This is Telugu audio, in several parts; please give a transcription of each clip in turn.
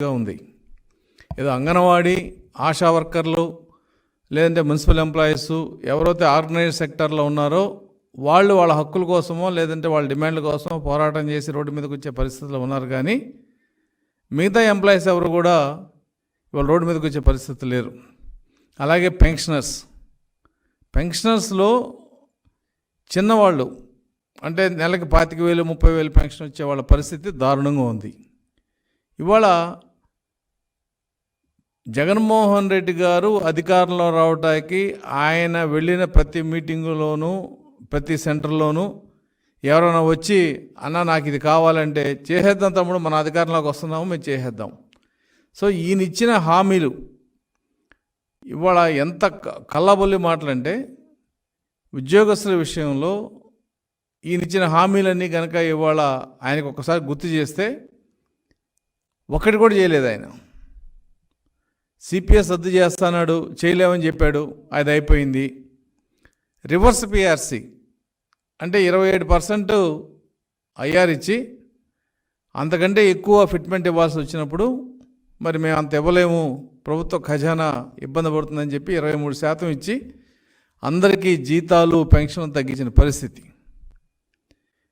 పరిస్థితిగా ఉంది. ఏదో అంగన్వాడీ ఆశా వర్కర్లు లేదంటే మున్సిపల్ ఎంప్లాయీస్ ఎవరైతే ఆర్గనైజ్ సెక్టర్లో ఉన్నారో వాళ్ళు వాళ్ళ హక్కుల కోసమో లేదంటే వాళ్ళ డిమాండ్ల కోసమో పోరాటం చేసి రోడ్డు మీదకి వచ్చే పరిస్థితులు ఉన్నారు కానీ మిగతా ఎంప్లాయీస్ ఎవరు కూడా ఇవాళ రోడ్డు మీదకి వచ్చే పరిస్థితి లేరు. అలాగే పెన్షనర్స్. పెన్షనర్స్లో చిన్నవాళ్ళు అంటే నెలకి పాతిక వేలు ముప్పై వేలు పెన్షన్ వచ్చే వాళ్ళ పరిస్థితి దారుణంగా ఉంది. ఇవాళ జగన్మోహన్ రెడ్డి గారు అధికారంలో రావడానికి ఆయన వెళ్ళిన ప్రతి మీటింగులోనూ ప్రతి సెంటర్లోనూ ఎవరైనా వచ్చి అన్న నాకు ఇది కావాలంటే చేసేద్దాం తమ్ముడు మన అధికారంలోకి వస్తున్నాము మేము చేసేద్దాం. సో ఈయన ఇచ్చిన హామీలు ఇవాళ ఎంత క- మాటలంటే ఉద్యోగస్తుల విషయంలో ఈయన ఇచ్చిన హామీలన్నీ కనుక ఇవాళ ఆయనకు ఒకసారి గుర్తు చేస్తే ఒకటి కూడా చేయలేదు ఆయన. సిపిఎస్ రద్దు చేస్తానాడు చేయలేమని చెప్పాడు అది అయిపోయింది. రివర్స్ పిఆర్సీ అంటే ఇరవై ఏడు పర్సెంట్ ఐఆర్ ఇచ్చి అంతకంటే ఎక్కువ ఫిట్మెంట్ ఇవ్వాల్సి వచ్చినప్పుడు మరి మేము అంత ఇవ్వలేము ప్రభుత్వ ఖజానా ఇబ్బంది పడుతుందని చెప్పి ఇరవై మూడు శాతం ఇచ్చి అందరికీ జీతాలు పెన్షన్లు తగ్గించిన పరిస్థితి.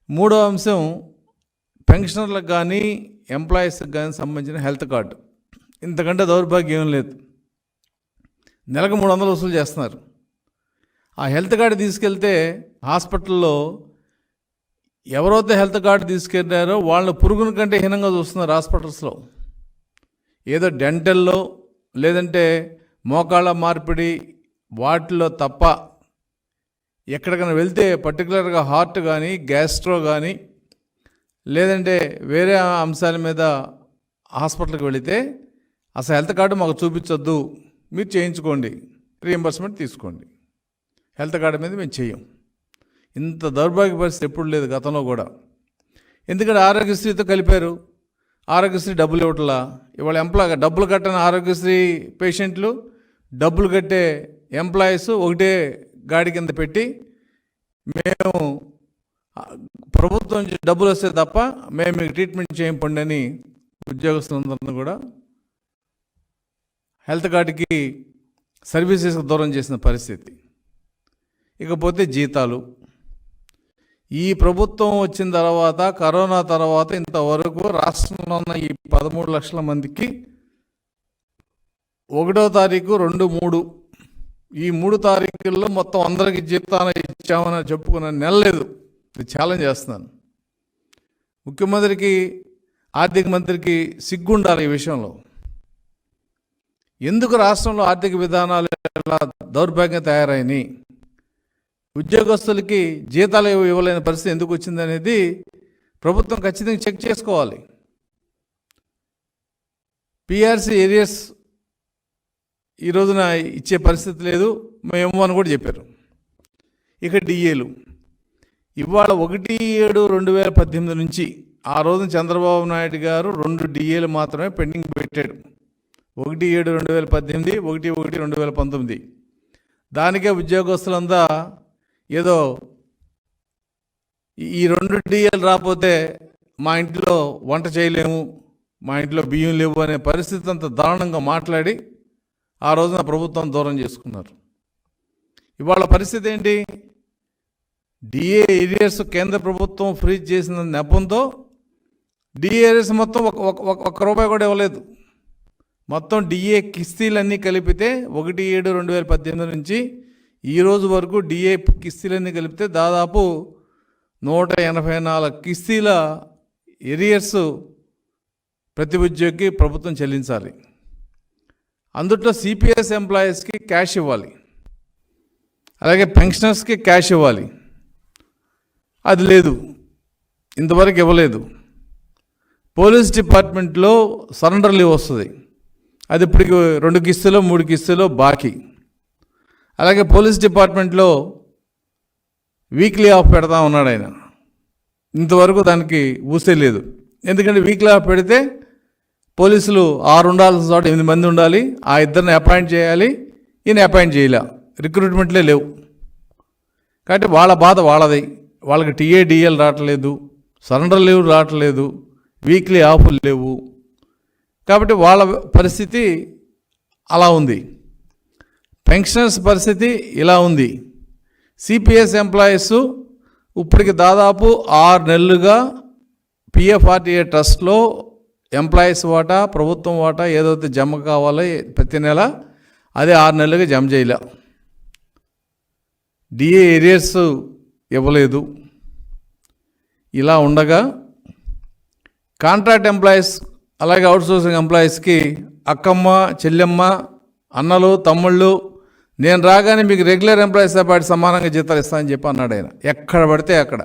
మూడో అంశం పెన్షనర్లకు కానీ ఎంప్లాయీస్కి కానీ సంబంధించిన హెల్త్ కార్డు. ఇంతకంటే దౌర్భాగ్యం ఏం లేదు. నెలకు మూడు వందలు వసూలు చేస్తున్నారు. ఆ హెల్త్ కార్డు తీసుకెళ్తే హాస్పిటల్లో ఎవరైతే హెల్త్ కార్డు తీసుకెళ్ళారో వాళ్ళని పురుగుని కంటే హీనంగా చూస్తున్నారు హాస్పిటల్స్లో. ఏదో డెంటల్లో లేదంటే మోకాళ్ళ మార్పిడి వాటిలో తప్ప ఎక్కడికైనా వెళ్తే పర్టికులర్గా హార్ట్ కానీ గ్యాస్ట్రో కానీ లేదంటే వేరే అంశాల మీద హాస్పిటల్కి వెళితే అసలు హెల్త్ కార్డు మాకు చూపించొద్దు. మీరు చేయించుకోండి. రీఎంబర్స్మెంట్ తీసుకోండి. హెల్త్ కార్డు మీద మేము చేయం. ఇంత దౌర్భాగ్య పరిస్థితి ఎప్పుడు లేదు గతంలో కూడా. ఎందుకంటే ఆరోగ్యశ్రీతో కలిపారు. ఆరోగ్యశ్రీ డబ్బులు ఇవ్వట్లా. ఇవాళ ఎంప్లాయ్ డబ్బులు కట్టని ఆరోగ్యశ్రీ పేషెంట్లు డబ్బులు కట్టే ఎంప్లాయీస్ ఒకటే గాడి కింద పెట్టి మేము ప్రభుత్వం నుంచి డబ్బులు వస్తే తప్ప మేము మీకు ట్రీట్మెంట్ చేయండి అని ఉద్యోగస్తులందరినీ కూడా హెల్త్ కార్డుకి సర్వీసెస్కి దూరం చేసిన పరిస్థితి. ఇకపోతే జీతాలు. ఈ ప్రభుత్వం వచ్చిన తర్వాత కరోనా తర్వాత ఇంతవరకు రాష్ట్రంలో ఉన్న ఈ పదమూడు లక్షల మందికి ఒకటో తారీఖు రెండు మూడు. ఈ మూడు తారీఖుల్లో మొత్తం అందరికి జీతాన ఇచ్చామని చెప్పుకున్న నెల లేదు. ఇది ఛాలెంజ్ చేస్తున్నాను. ముఖ్యమంత్రికి ఆర్థిక మంత్రికి సిగ్గుండాలి ఈ విషయంలో. ఎందుకు రాష్ట్రంలో ఆర్థిక విధానాలు ఇలా దౌర్భాగ్యం తయారైనాయి? ఉద్యోగస్తులకి జీతాలు ఇవ్వ- ఇవ్వలేని పరిస్థితి ఎందుకు వచ్చిందనేది ప్రభుత్వం ఖచ్చితంగా చెక్ చేసుకోవాలి. పిఆర్సీ ఏరియాస్ ఈ రోజున ఇచ్చే పరిస్థితి లేదు. మేము అని కూడా చెప్పారు. ఇక డిఏలు. ఇవాళ ఒకటి ఏడు రెండు వేల పద్దెనిమిది నుంచి ఆ రోజున చంద్రబాబు నాయుడు గారు రెండు డిఏలు మాత్రమే పెండింగ్ పెట్టాడు ఒకటి ఏడు రెండు వేల పద్దెనిమిది ఒకటి ఒకటి రెండు వేల పంతొమ్మిది. దానికే ఉద్యోగస్తులంతా ఏదో ఈ- రెండు డిఎల్ రాకపోతే మా ఇంట్లో వంట చేయలేము మా ఇంట్లో బియ్యం లేవు అనే పరిస్థితి అంత దారుణంగా మాట్లాడి ఆ రోజున ప్రభుత్వం దూరం చేసుకున్నారు. ఇవాళ పరిస్థితి ఏంటి? డిఏ ఏరియర్స్ కేంద్ర ప్రభుత్వం ఫ్రీజ్ చేసిన నెపంతో డిఏ ఏరియర్స్ మొత్తం ఒక ఒక- ఒక- ఒక్క రూపాయి కూడా ఇవ్వలేదు. మొత్తం డిఏ కిస్తీలన్నీ కలిపితే ఒకటి ఏడు రెండు వేల పద్దెనిమిది నుంచి ఈ రోజు వరకు డిఏ కిస్తీలన్నీ కలిపితే దాదాపు నూట ఎనభై నాలుగు కిస్తీల ఎరియర్స్ ప్రతి ఉద్యోగికి ప్రభుత్వం చెల్లించాలి. అందుట్లో సిపిఎస్ ఎంప్లాయీస్కి క్యాష్ ఇవ్వాలి. అలాగే పెన్షనర్స్కి క్యాష్ ఇవ్వాలి. అది లేదు. ఇంతవరకు ఇవ్వలేదు. పోలీస్ డిపార్ట్మెంట్లో సరెండర్ లీవ్ వస్తుంది. అది ఇప్పటికి రెండు కిస్తులో మూడు కిస్తులో బాకీ. అలాగే పోలీస్ డిపార్ట్మెంట్లో వీక్లీ ఆఫ్ పెడతా ఉన్నాడు ఆయన. ఇంతవరకు దానికి ఊసే లేదు. ఎందుకంటే వీక్లీ ఆఫ్ పెడితే పోలీసులు ఆరు ఉండాల్సిన చోట ఎనిమిది మంది ఉండాలి. ఆ ఇద్దరిని అపాయింట్ చేయాలి. ఈయన అపాయింట్ చేయలే. రిక్రూట్మెంట్లే లేవు. కాబట్టి వాళ్ళ బాధ వాళ్ళది. వాళ్ళకి టీఏడిఎల్ రావట్లేదు. సరెండర్ లీవ్ రావట్లేదు. వీక్లీ ఆఫ్లు లేవు. కాబట్టి వాళ్ళ పరిస్థితి అలా ఉంది. పెన్షనర్స్ పరిస్థితి ఇలా ఉంది. సిపిఎస్ ఎంప్లాయీస్ ఇప్పటికి దాదాపు ఆరు నెలలుగా పిఎఫ్ఆర్టీఏ ట్రస్ట్లో ఎంప్లాయీస్ వాటా ప్రభుత్వం వాటా ఏదైతే జమ కావాలో ప్రతి నెల అదే ఆరు నెలలుగా జమ చేయలే. డిఏ ఏరియర్స్ ఇవ్వలేదు. ఇలా ఉండగా కాంట్రాక్ట్ ఎంప్లాయీస్ అలాగే అవుట్సోర్సింగ్ ఎంప్లాయీస్కి అక్కమ్మ చెల్లెమ్మ అన్నలు తమ్ముళ్ళు నేను రాగానే మీకు రెగ్యులర్ ఎంప్లాయీస్తో పాటు సమానంగా జీతాలు ఇస్తానని చెప్పి అన్నాడు ఆయన. ఎక్కడ పడితే అక్కడ.